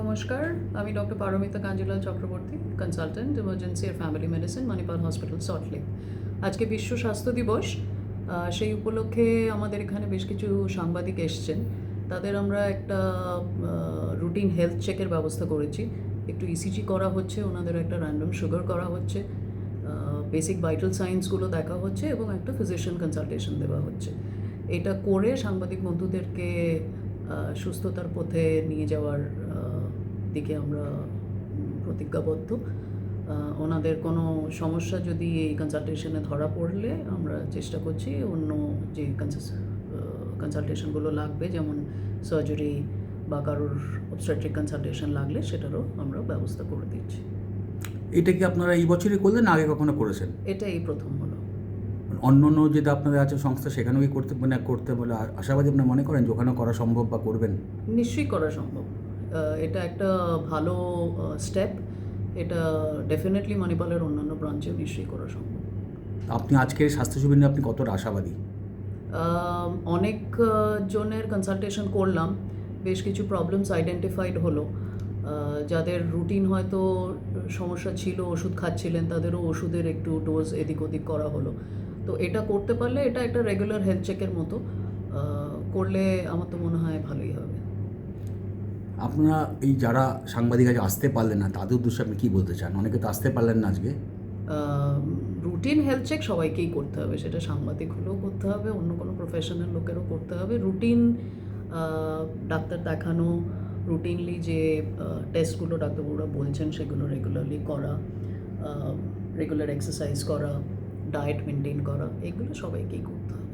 নমস্কার, আমি doctor Paromita Kanjilal Chakraborty consultant emergency আর family medicine Manipal hospital Salt Lake আজকে বিশ্ব স্বাস্থ্য দিবস। সেই উপলক্ষে আমাদের এখানে বেশ কিছু সাংবাদিক এসছেন। তাদের আমরা একটা রুটিন হেলথ চেকের ব্যবস্থা করেছি। একটু ইসিজি করা হচ্ছে ওনাদের একটা র্যান্ডম সুগার করা হচ্ছে। বেসিক ভাইটাল সায়েন্সগুলো দেখা হচ্ছে এবং একটা ফিজিশিয়ান কনসালটেশন দেওয়া হচ্ছে। এটা করে সাংবাদিক বন্ধুদেরকে সুস্থতার পথে নিয়ে যাওয়ার দিকে আমরা প্রতিজ্ঞাবদ্ধ। ওনাদের কোনো সমস্যা যদি এই কনসালটেশনে ধরা পড়লে আমরা চেষ্টা করছি অন্য যে কনসালটেশনগুলো লাগবে যেমন সার্জারি বা কারোর অবস্ট্রাকটিক কনসালটেশন লাগলে সেটারও আমরা ব্যবস্থা করে দিচ্ছি। এটা কি আপনারা এই বছরই করলেন আগে কখনো করেছেন? এটা এই প্রথম হলো। অন্য অন্য যেটা আপনাদের আছে সংস্থা সেখানেও কি করতে মানে করতে বলে আশাবাদী আপনি মনে করেন যে ওখানেও করা সম্ভব বা করবেন? নিশ্চয়ই করা সম্ভব। এটা একটা ভালো স্টেপ এটা ডেফিনেটলি মণিপালের অন্যান্য ব্রাঞ্চেও নিশ্চয়ই করা সম্ভব। আপনি আজকের স্বাস্থ্য শিবির নিয়ে আপনি কতটা আশাবাদী? অনেক জনের কনসালটেশন করলাম। বেশ কিছু প্রবলেমস আইডেন্টিফাইড হলো। যাদের রুটিন হয়তো সমস্যা ছিল ওষুধ খাচ্ছিলেন তাদেরও ওষুধের একটু ডোজ এদিক ওদিক করা হলো। তো এটা করতে পারলে এটা একটা রেগুলার হেলথ চেকের মতো। করলে আমার তো মনে হয় ভালোই হবে। আপনারা এই যারা সাংবাদিক আজ আসতে পারলেন না, তাদের উদ্দেশ্যে আপনি কী বলতে চান? অনেকে তো আসতে পারলেন না আজকে। রুটিন হেলথ চেক সবাইকেই করতে হবে। সেটা সাংবাদিক হলেও করতে হবে, অন্য কোনো প্রফেশনাল লোকেরও করতে হবে। রুটিন ডাক্তার দেখানো রুটিনলি যে টেস্টগুলো ডাক্তারবাবুরা বলছেন, সেগুলো রেগুলারলি করা রেগুলার এক্সারসাইজ করা ডায়েট মেনটেন করা, এগুলো সবাইকেই করতে হবে।